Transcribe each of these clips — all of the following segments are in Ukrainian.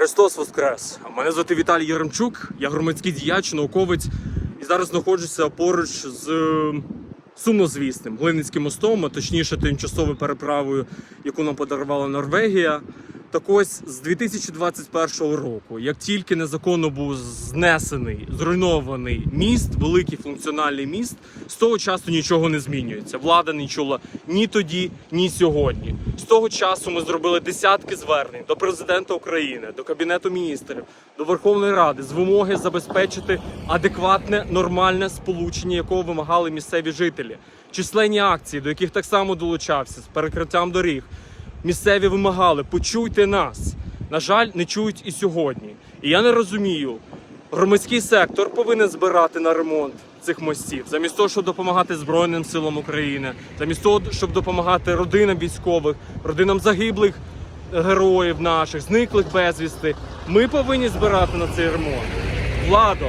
Христос Воскрес! Мене звати Віталій Яремчук, я громадський діяч, науковець і зараз знаходжуся поруч з е, сумнозвісним Глиницьким мостом, а точніше тимчасовою переправою, яку нам подарувала Норвегія. Так ось з 2021 року, як тільки незаконно був знесений, зруйнований міст, великий функціональний міст, з того часу нічого не змінюється. Влада не чула ні тоді, ні сьогодні. З того часу ми зробили десятки звернень до президента України, до кабінету міністрів, до Верховної Ради з вимоги забезпечити адекватне нормальне сполучення, якого вимагали місцеві жителі. Численні акції, до яких так само долучався з перекриттям доріг. Місцеві вимагали, почуйте нас. На жаль, не чують і сьогодні. І я не розумію. Громадський сектор повинен збирати на ремонт цих мостів, замість того, щоб допомагати Збройним силам України, замість того, щоб допомагати родинам військових, родинам загиблих героїв наших, зниклих безвісти. Ми повинні збирати на цей ремонт. Владо,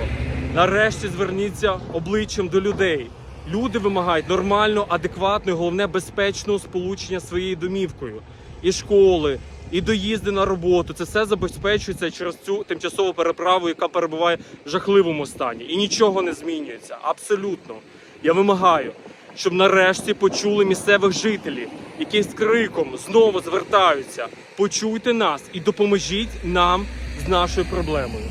нарешті зверніться обличчям до людей. Люди вимагають нормально, адекватного, головне безпечного сполучення своєю домівкою. І школи, і доїзди на роботу. Це все забезпечується через цю тимчасову переправу, яка перебуває в жахливому стані. І нічого не змінюється. Абсолютно. Я вимагаю, щоб нарешті почули місцевих жителів, які з криком знову звертаються. Почуйте нас і допоможіть нам з нашою проблемою.